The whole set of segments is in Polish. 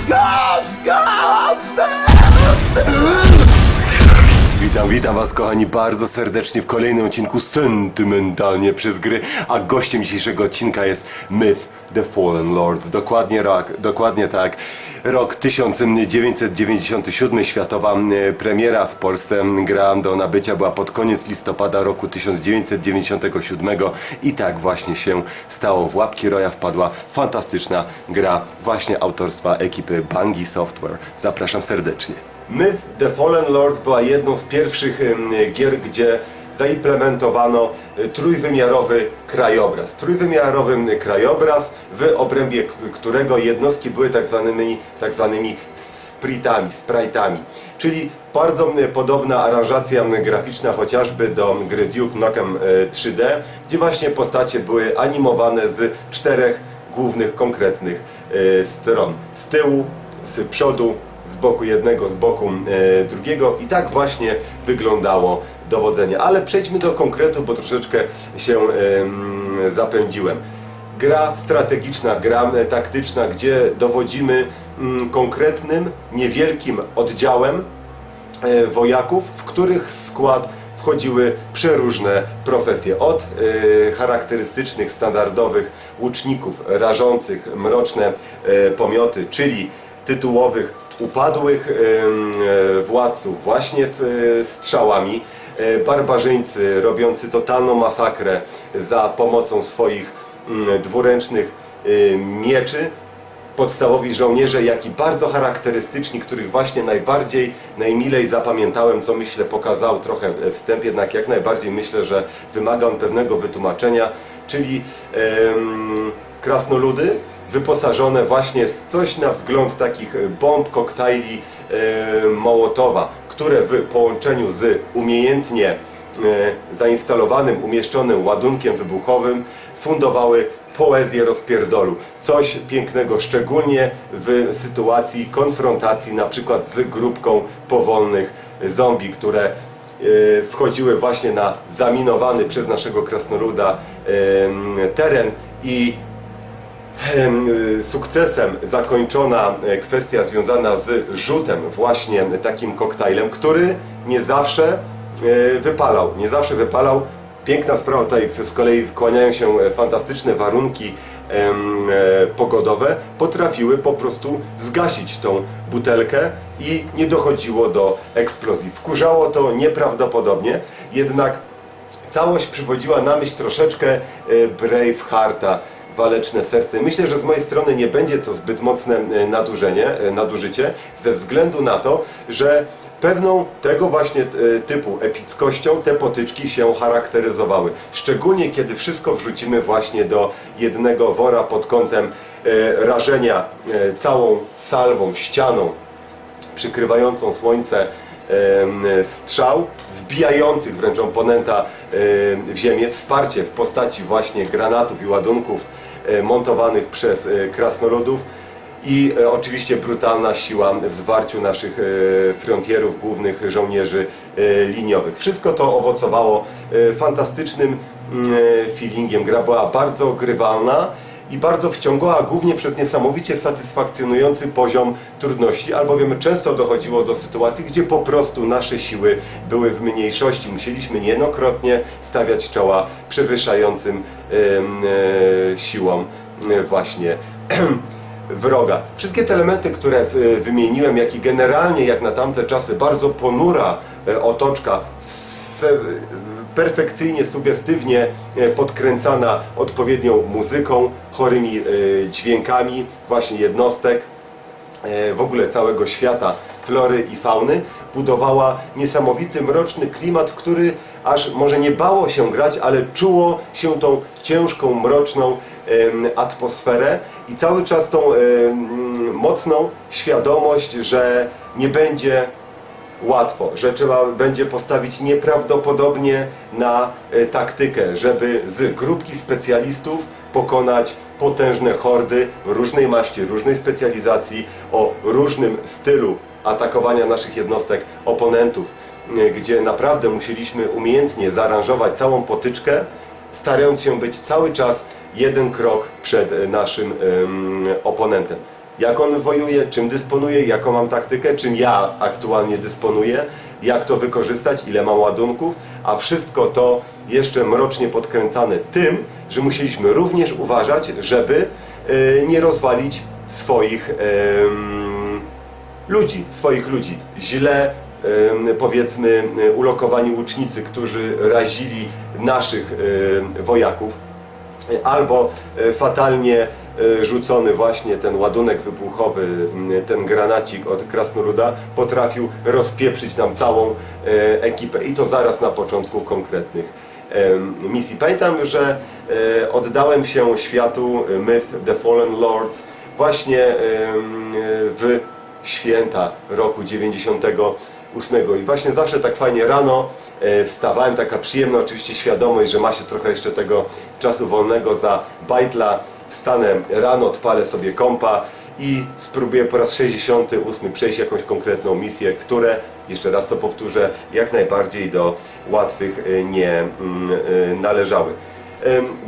Stop! Stop! Stop! Witam, witam was kochani bardzo serdecznie w kolejnym odcinku Sentymentalnie przez gry, a gościem dzisiejszego odcinka jest Myth The Fallen Lords. Dokładnie rok, dokładnie tak. Rok 1997, światowa e, premiera w Polsce. Gra do nabycia była pod koniec listopada roku 1997 i tak właśnie się stało. W łapki Roya wpadła fantastyczna gra właśnie autorstwa ekipy Bungie Software. Zapraszam serdecznie. Myth The Fallen Lord była jedną z pierwszych gier, gdzie zaimplementowano e, trójwymiarowy krajobraz. Trójwymiarowy krajobraz, w obrębie którego jednostki były tak zwanymi, tak zwanymi spritami, sprite'ami. Czyli bardzo podobna aranżacja graficzna chociażby do gry Duke Nukem e, 3D, gdzie właśnie postacie były animowane z czterech głównych, konkretnych e, stron. Z tyłu, z przodu, z boku jednego, z boku e, drugiego i tak właśnie wyglądało dowodzenie. Ale przejdźmy do konkretu, bo troszeczkę się em, zapędziłem. Gra strategiczna, gra e, taktyczna, gdzie dowodzimy mm, konkretnym, niewielkim oddziałem e, wojaków, w których skład wchodziły przeróżne profesje. Od e, charakterystycznych, standardowych łuczników rażących mroczne e, pomioty, czyli tytułowych upadłych e, władców właśnie e, strzałami, e, barbarzyńcy robiący totalną masakrę za pomocą swoich mm, dwuręcznych e, mieczy, podstawowi żołnierze, jak i bardzo charakterystyczni, których właśnie najbardziej, najmilej zapamiętałem, co myślę pokazał trochę wstęp, jednak jak najbardziej myślę, że wymaga on pewnego wytłumaczenia, czyli krasnoludy wyposażone właśnie z coś na wzgląd takich bomb, koktajli em, Mołotowa, które w połączeniu z umiejętnie e, zainstalowanym, umieszczonym ładunkiem wybuchowym fundowały poezję rozpierdolu. Coś pięknego, szczególnie w sytuacji konfrontacji na przykład z grupką powolnych zombie, które e, wchodziły właśnie na zaminowany przez naszego krasnoluda teren i Sukcesem zakończona e, kwestia związana z rzutem właśnie takim koktajlem, który nie zawsze e, wypalał. Nie zawsze wypalał. Piękna sprawa tutaj z kolei kłaniają się e, fantastyczne warunki e, pogodowe. Potrafiły po prostu zgasić tą butelkę i nie dochodziło do eksplozji. Wkurzało to nieprawdopodobnie, jednak całość przywodziła na myśl troszeczkę e, Bravehearta, waleczne serce. Myślę, że z mojej strony nie będzie to zbyt mocne e, nadużenie, e, nadużycie, ze względu na to, że pewną tego właśnie e, typu epickością te potyczki się charakteryzowały. Szczególnie kiedy wszystko wrzucimy właśnie do jednego wora pod kątem rażenia całą salwą, ścianą przykrywającą słońce strzał, wbijających wręcz oponenta w ziemię, wsparcie w postaci właśnie granatów i ładunków montowanych przez e, krasnoludów i e, oczywiście brutalna siła w zwarciu naszych e, frontierów, głównych żołnierzy e, liniowych. Wszystko to owocowało e, fantastycznym mm, e, feelingiem. Gra była bardzo grywalna i bardzo wciągała głównie przez niesamowicie satysfakcjonujący poziom trudności, albowiem często dochodziło do sytuacji, gdzie po prostu nasze siły były w mniejszości. Musieliśmy niejednokrotnie stawiać czoła przewyższającym em, e, siłom e, właśnie wroga. Wszystkie te elementy, które e, wymieniłem, jak i generalnie jak na tamte czasy bardzo ponura otoczka perfekcyjnie, sugestywnie e, podkręcana odpowiednią muzyką, chorymi e, dźwiękami właśnie jednostek, e, w ogóle całego świata flory i fauny, budowała niesamowity, mroczny klimat, w który aż może nie bało się grać, ale czuło się tą ciężką, mroczną atmosferę i cały czas tą mocną świadomość, że nie będzie łatwo, że trzeba będzie postawić nieprawdopodobnie na e, taktykę, żeby z grupki specjalistów pokonać potężne hordy różnej maści, różnej specjalizacji, o różnym stylu atakowania naszych jednostek, oponentów, e, gdzie naprawdę musieliśmy umiejętnie zaaranżować całą potyczkę, starając się być cały czas jeden krok przed e, naszym em, oponentem. Jak on wojuje, czym dysponuje, jaką mam taktykę, czym ja aktualnie dysponuję, jak to wykorzystać, ile mam ładunków, a wszystko to jeszcze mrocznie podkręcane tym, że musieliśmy również uważać, żeby e, nie rozwalić swoich ludzi, swoich ludzi. Źle powiedzmy ulokowani łucznicy, którzy razili naszych wojaków, albo e, fatalnie rzucony właśnie ten ładunek wybuchowy, ten granacik od Krasnoluda potrafił rozpieprzyć nam całą e, ekipę i to zaraz na początku konkretnych misji. Pamiętam, że e, oddałem się światu e, Myth The Fallen Lords właśnie w święta roku 98 i właśnie zawsze tak fajnie rano e, wstawałem, taka przyjemna oczywiście świadomość, że ma się trochę jeszcze tego czasu wolnego za bajtla, wstanę rano, odpalę sobie kompa i spróbuję po raz 68 przejść jakąś konkretną misję, które, jeszcze raz to powtórzę, jak najbardziej do łatwych e, nie mm, e, należały.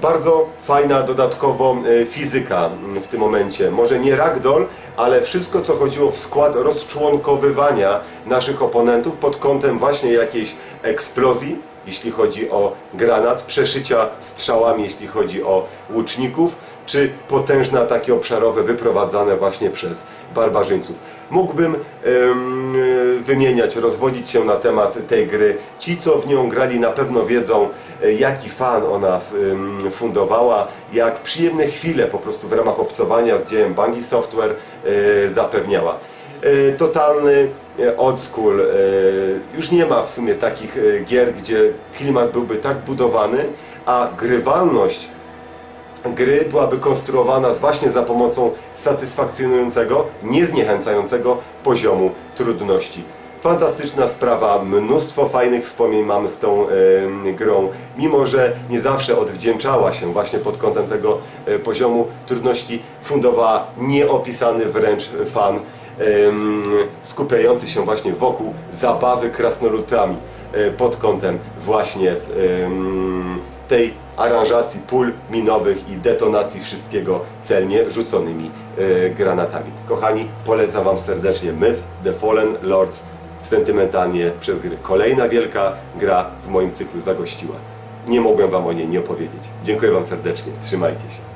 Bardzo fajna dodatkowo e, fizyka m, w tym momencie. Może nie ragdoll, ale wszystko co chodziło w skład rozczłonkowywania naszych oponentów pod kątem właśnie jakiejś eksplozji, jeśli chodzi o granat, przeszycia strzałami, jeśli chodzi o łuczników, czy potężne ataki obszarowe wyprowadzane właśnie przez barbarzyńców. Mógłbym em, e, wymieniać, rozwodzić się na temat tej gry. Ci, co w nią grali, na pewno wiedzą, e, jaki fan ona em, fundowała, jak przyjemne chwile po prostu w ramach obcowania z dziełem Bungie Software e, zapewniała. Totalny old school. Już nie ma w sumie takich gier, gdzie klimat byłby tak budowany, a grywalność gry byłaby konstruowana właśnie za pomocą satysfakcjonującego, niezniechęcającego poziomu trudności. Fantastyczna sprawa, mnóstwo fajnych wspomnień mamy z tą grą, mimo że nie zawsze odwdzięczała się właśnie pod kątem tego e, poziomu trudności, fundowała nieopisany wręcz fan skupiający się właśnie wokół zabawy krasnoludami e, pod kątem właśnie tej aranżacji pól minowych i detonacji wszystkiego celnie rzuconymi e, granatami. Kochani, polecam Wam serdecznie Myth The Fallen Lords w sentymentalnie przez gry. Kolejna wielka gra w moim cyklu zagościła. Nie mogłem Wam o niej nie opowiedzieć. Dziękuję Wam serdecznie. Trzymajcie się.